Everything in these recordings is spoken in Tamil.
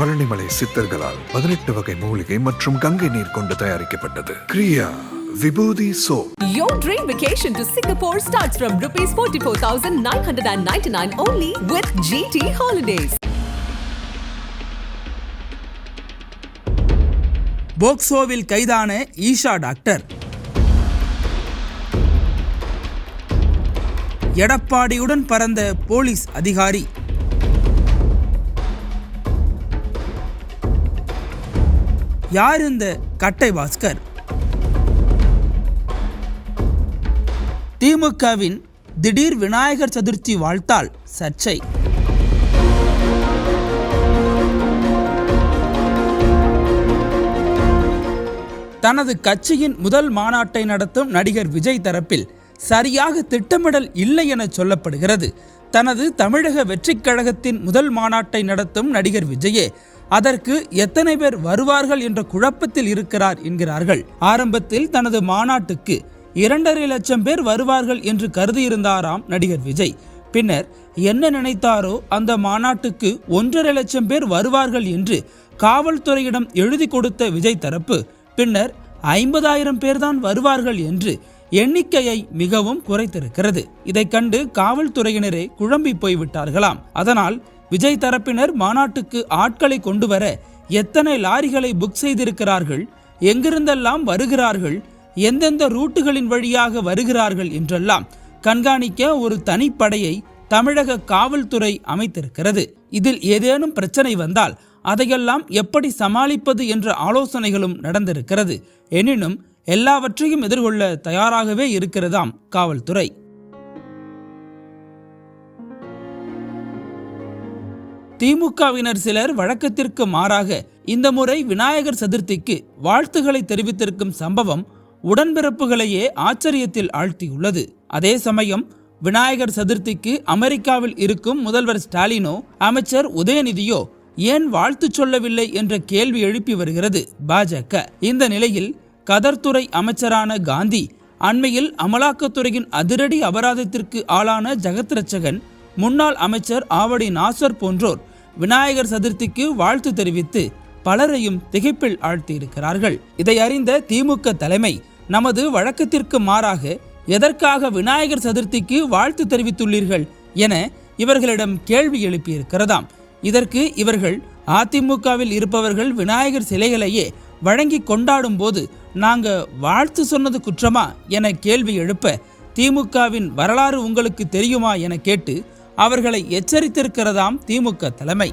பழனிமலை சித்தர்களால் பதினெட்டு வகை மூலிகை மற்றும் கங்கை நீர் கொண்டு தயாரிக்கப்பட்டது. Kriya Vibhuti soap. Your dream vacation to Singapore starts from rupees 44,999 only with GT Holidays. போக்சோவில் கைதான ஈஷா டாக்டர் எடப்பாடியுடன் பறந்த போலீஸ் அதிகாரி யார் இந்த கட்டை பாஸ்கர் திமுகவின் திடீர் விநாயகர் சதுர்த்தி வாழ்த்தால் சர்ச்சை. தனது கட்சியின் முதல் மாநாட்டை நடத்தும் நடிகர் விஜய் தரப்பில் சரியாக திட்டமிடல் இல்லை என சொல்லப்படுகிறது. தனது தமிழக வெற்றிக் கழகத்தின் முதல் மாநாட்டை நடத்தும் நடிகர் விஜயே அதற்கு எத்தனை பேர் வருவார்கள் என்ற குழப்பத்தில் இருக்கிறார் என்கிறார்கள். ஆரம்பத்தில் தனது மாநாட்டுக்கு இரண்டரை லட்சம் பேர் வருவார்கள் என்று கருதியிருந்தாராம் நடிகர் விஜய். பின்னர் என்ன நினைத்தாரோ அந்த மாநாட்டுக்கு ஒன்றரை லட்சம் பேர் வருவார்கள் என்று காவல்துறையிடம் எழுதி கொடுத்த விஜய் தரப்பு பின்னர் ஐம்பதாயிரம் பேர்தான் வருவார்கள் என்று எண்ணிக்கையை மிகவும் குறைத்திருக்கிறது. இதைக் கண்டு காவல்துறையினரே குழம்பி போய்விட்டார்களாம். அதனால் விஜய் தரப்பினர் மாநாட்டுக்கு ஆட்களை கொண்டு வர எத்தனை லாரிகளை புக் செய்திருக்கிறார்கள் எங்கிருந்தெல்லாம் வருகிறார்கள் எந்தெந்த ரூட்டுகளின் வழியாக வருகிறார்கள் என்றெல்லாம் கண்காணிக்க ஒரு தனிப்படையை தமிழக காவல்துறை அமைத்திருக்கிறது. இதில் ஏதேனும் பிரச்சனை வந்தால் அதையெல்லாம் எப்படி சமாளிப்பது என்ற ஆலோசனைகளும் நடந்திருக்கிறது. எனினும் எல்லாவற்றையும் எதிர்கொள்ள தயாராகவே இருக்கிறதாம் காவல்துறை. திமுகவினர் சிலர் வழக்கத்திற்கு மாறாக இந்த முறை விநாயகர் சதுர்த்திக்கு வாழ்த்துக்களை தெரிவித்திருக்கும் சம்பவம் உடன்பிறப்புகளையே ஆச்சரியத்தில் ஆழ்த்தியுள்ளது. அதே சமயம் விநாயகர் சதுர்த்திக்கு அமெரிக்காவில் இருக்கும் முதல்வர் ஸ்டாலினோ அமைச்சர் உதயநிதியோ ஏன் வாழ்த்து சொல்லவில்லை என்ற கேள்வி எழுப்பி வருகிறது பாஜக. இந்த நிலையில் கதர்துறை அமைச்சரான காந்தி அண்மையில் அமலாக்கத்துறையின் அதிரடி அபராதத்திற்கு ஆளான ஜெகத் ரட்சகன் முன்னாள் அமைச்சர் ஆவடி நாசர் போன்றோர் விநாயகர் சதுர்த்திக்கு வாழ்த்து தெரிவித்து பலரையும் திகைப்பில் ஆழ்த்தியிருக்கிறார்கள். இதை அறிந்த திமுக தலைமை நமது வழக்கத்திற்கு மாறாக எதற்காக விநாயகர் சதுர்த்திக்கு வாழ்த்து தெரிவித்துள்ளீர்கள் என இவர்களிடம் கேள்வி எழுப்பியிருக்கிறதாம். இதற்கு இவர்கள் அதிமுகவில் இருப்பவர்கள் விநாயகர் சிலைகளையே வழங்கி கொண்டாடும் போது நாங்க வாழ்த்து சொன்னது குற்றமா என கேள்வி எழுப்ப திமுகவின் வரலாறு உங்களுக்கு தெரியுமா என கேட்டு அவர்களை எச்சரித்திருக்கிறதாம் திமுக தலைமை.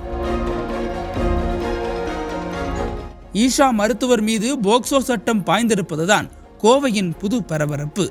ஈஷா மருத்துவர் மீது போக்சோ சட்டம் பாய்ந்திருப்பதுதான் கோவையின் புது பரபரப்பு.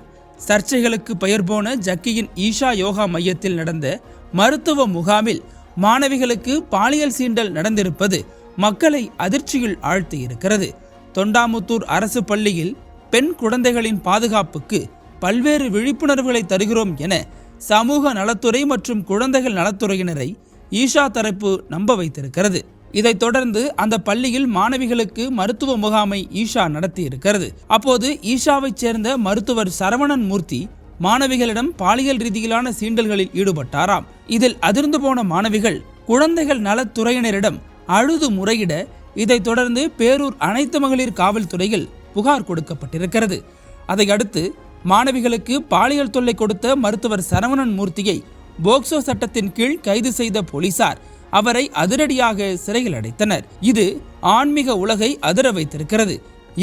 சர்ச்சைகளுக்கு பெயர் போன ஜக்கியின் ஈஷா யோகா மையத்தில் நடந்த மருத்துவ முகாமில் மாணவிகளுக்கு பாலியல் சீண்டல் நடந்திருப்பது மக்களை அதிர்ச்சியில் ஆழ்த்தியிருக்கிறது. தொண்டாமுத்தூர் அரசு பள்ளியில் பெண் குழந்தைகளின் பாதுகாப்புக்கு பல்வேறு விழிப்புணர்வுகளை தருகிறோம் என சமூக நலத்துறை மற்றும் குழந்தைகள் நலத்துறையினரை ஈஷா தரப்பு நம்ப வைத்திருக்கிறது. இதைத் தொடர்ந்து அந்த பள்ளியில் மாணவிகளுக்கு மருத்துவ முகாமை ஈஷா நடத்தி இருக்கிறது அப்போது ஈஷாவைச் சேர்ந்த மருத்துவர் சரவணன் மூர்த்தி மாணவிகளிடம் பாலியல் ரீதியிலான சீண்டல்களில் ஈடுபட்டாராம். இதில் அதிர்ந்து போன மாணவிகள் குழந்தைகள் நலத்துறையினரிடம் அழுது முறையிட இதைத் தொடர்ந்து பேரூர் அனைத்து மகளிர் காவல்துறையில் புகார் கொடுக்கப்பட்டிருக்கிறது. அதையடுத்து மாணவிகளுக்கு பாலியல் தொல்லை கொடுத்த மருத்துவர் சரவணன் மூர்த்தியை போக்சோ சட்டத்தின் கீழ் கைது செய்த போலீசார் அவரை அதிரடியாக சிறையில் அடைத்தனர். இது ஆன்மீக உலகை அதிர வைத்திருக்கிறது.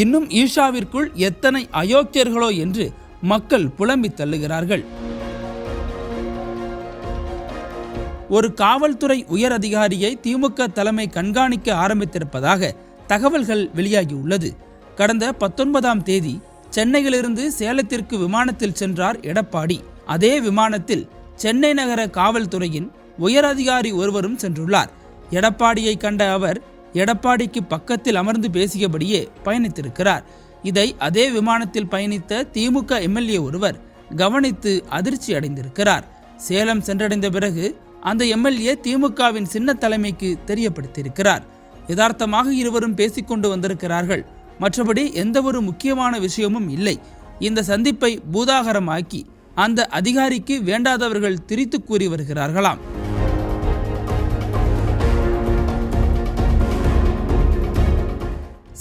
இன்னும் ஈஷாவிற்குள் எத்தனை அயோக்கியர்களோ என்று மக்கள் புலம்பி தள்ளுகிறார்கள். ஒரு காவல்துறை உயர் அதிகாரியை திமுக தலைமை கண்காணிக்க ஆரம்பித்திருப்பதாக தகவல்கள் வெளியாகியுள்ளது. கடந்த பத்தொன்பதாம் தேதி சென்னையிலிருந்து சேலத்திற்கு விமானத்தில் சென்றார் எடப்பாடி. அதே விமானத்தில் சென்னை நகர காவல்துறையின் உயரதிகாரி ஒருவரும் சென்றுள்ளார். எடப்பாடியை கண்ட அவர் எடப்பாடிக்கு பக்கத்தில் அமர்ந்து பேசியபடியே பயணித்திருக்கிறார். இதை அதே விமானத்தில் பயணித்த திமுக எம்எல்ஏ ஒருவர் கவனித்து அதிர்ச்சி அடைந்திருக்கிறார். சேலம் சென்றடைந்த பிறகு அந்த எம்எல்ஏ திமுகவின் சின்ன தலைமைக்கு தெரியப்படுத்தியிருக்கிறார். யதார்த்தமாக இருவரும் பேசிக்கொண்டு வந்திருக்கிறார்கள். மற்றபடி எந்த ஒரு முக்கியமான விஷயமும் இல்லை. இந்த சந்திப்பை பூதாகரமாக்கி அந்த அதிகாரிக்கு வேண்டாதவர்கள் திரித்து கூறி வருகிறார்களாம்.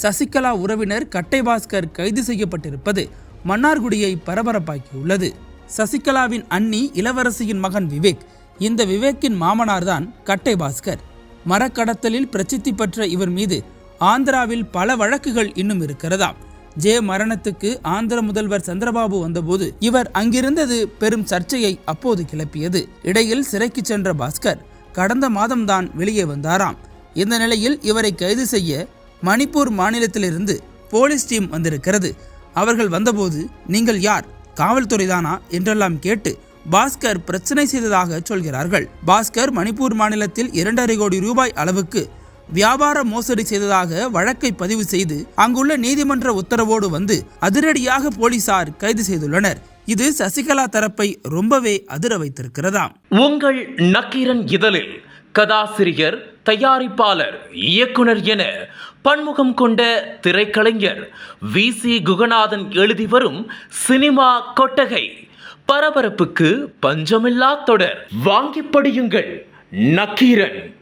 சசிகலா உறவினர் கட்டை பாஸ்கர் கைது செய்யப்பட்டிருப்பது மன்னார்குடியை பரபரப்பாக்கியுள்ளது. சசிகலாவின் அண்ணி இளவரசியின் மகன் விவேக் இந்த விவேக்கின் மாமனார்தான் கட்டை பாஸ்கர் மரக்கடத்தலில் பிரசித்தி பெற்ற இவர் மீது ஆந்திராவில் பல வழக்குகள் இன்னும் இருக்கிறதாம். ஜே மரணத்துக்கு ஆந்திர முதல்வர் சந்திரபாபு வந்தபோது இவர் அங்கிருந்தது பெரும் சர்ச்சையை அப்போது கிளப்பியது. இடையில் சிறைக்கு சென்ற பாஸ்கர் கடந்த மாதம்தான் வெளியே வந்தாராம். இந்த நிலையில் இவரை கைது செய்ய மணிப்பூர் மாநிலத்திலிருந்து போலீஸ் டீம் வந்திருக்கிறது. அவர்கள் வந்தபோது நீங்கள் யார்? காவல்துறைதானா? என்றெல்லாம் கேட்டு பாஸ்கர் பிரச்சனை செய்ததாக சொல்கிறார்கள். பாஸ்கர் மணிப்பூர் மாநிலத்தில் இரண்டரை கோடி ரூபாய் அளவுக்கு வியாபார மோசடி செய்ததாக வழக்கை பதிவு செய்து அங்குள்ள நீதிமன்ற உத்தரவோடு வந்து அதிரடியாக போலீசார் கைது செய்துள்ளனர். இது சசிகலா தரப்பை ரொம்பவே அதிர வைத்திருக்கிறதாம். உங்கள் நக்கீரன் இதழில் கதாசிரியர் தயாரிப்பாளர் இயக்குனர் என பன்முகம் கொண்ட திரைக்கலைஞர் வி. சி. குகநாதன் எழுதி வரும் சினிமா கொட்டகை பரபரப்புக்கு பஞ்சமில்லா தொடர். வாங்கி படியுங்கள் நக்கீரன்.